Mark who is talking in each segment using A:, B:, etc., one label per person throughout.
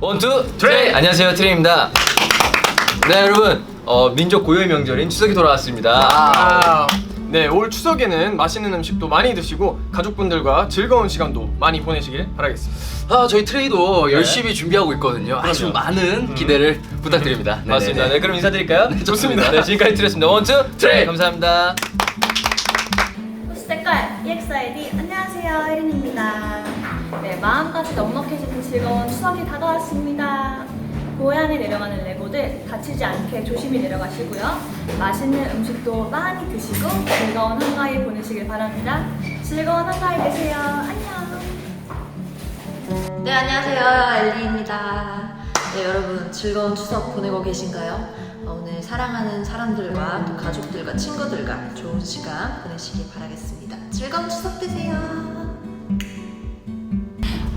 A: 원투 트레이 안녕하세요 트레이입니다. 네 여러분 어, 민족 고유의 명절인 추석이 돌아왔습니다.
B: 아, 네, 올 추석에는 맛있는 음식도 많이 드시고 가족분들과 즐거운 시간도 많이 보내시길 바라겠습니다.
C: 아, 저희 트레이도 열심히 준비하고 있거든요. 아주. 많은 기대를 부탁드립니다. 네네네.
A: 맞습니다. 네 그럼 인사드릴까요?
B: 좋습니다.
A: 네 지금까지 트레이였습니다. 원투 트레이 감사합니다.
D: EXID 안녕하세요 혜린입니다. 네 마음까지 넉넉해지는 즐거운 추석이 다가왔습니다. 고향에 내려가는 레고들 다치지 않게 조심히 내려가시고요. 맛있는 음식도 많이 드시고 즐거운 한가위 보내시길 바랍니다. 즐거운 한가위 되세요. 안녕.
E: 네, 안녕하세요. 엘리입니다. 네, 여러분 즐거운 추석 보내고 계신가요? 어, 오늘 사랑하는 사람들과 또 가족들과 친구들과 좋은 시간 보내시길 바라겠습니다. 즐거운 추석 되세요.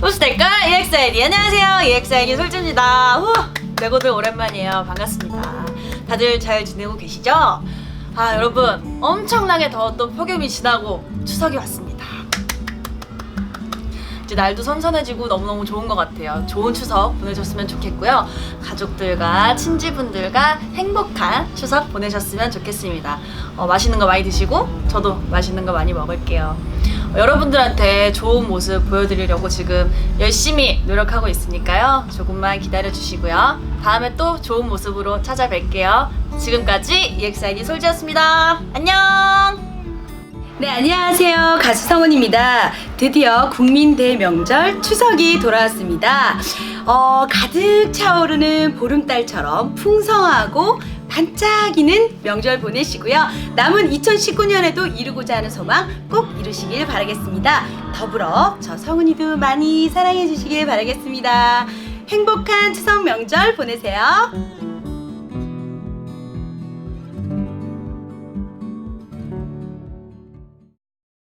F: 호스텔과 EXID. 안녕하세요. EXID 솔주입니다. 후 레고들 오랜만이에요. 반갑습니다. 다들 잘 지내고 계시죠? 아 여러분 엄청나게 더웠던 폭염이 지나고 추석이 왔습니다 이제 날도 선선해지고 너무너무 좋은 것 같아요 좋은 추석 보내셨으면 좋겠고요 가족들과 친지분들과 행복한 추석 보내셨으면 좋겠습니다 어, 맛있는 거 많이 드시고 저도 맛있는 거 많이 먹을게요 어, 여러분들한테 좋은 모습 보여드리려고 지금 열심히 노력하고 있으니까요. 조금만 기다려 주시고요. 다음에 또 좋은 모습으로 찾아뵐게요. 지금까지 EXID 솔지였습니다. 안녕!
G: 네, 안녕하세요. 가수 성은입니다. 드디어 국민 대명절 추석이 돌아왔습니다. 어, 가득 차오르는 보름달처럼 풍성하고 반짝이는 명절 보내시고요. 남은 2019년에도 이루고자 하는 소망 꼭 이루시길 바라겠습니다. 더불어 저 성은이도 많이 사랑해 주시길 바라겠습니다. 행복한 추석 명절 보내세요.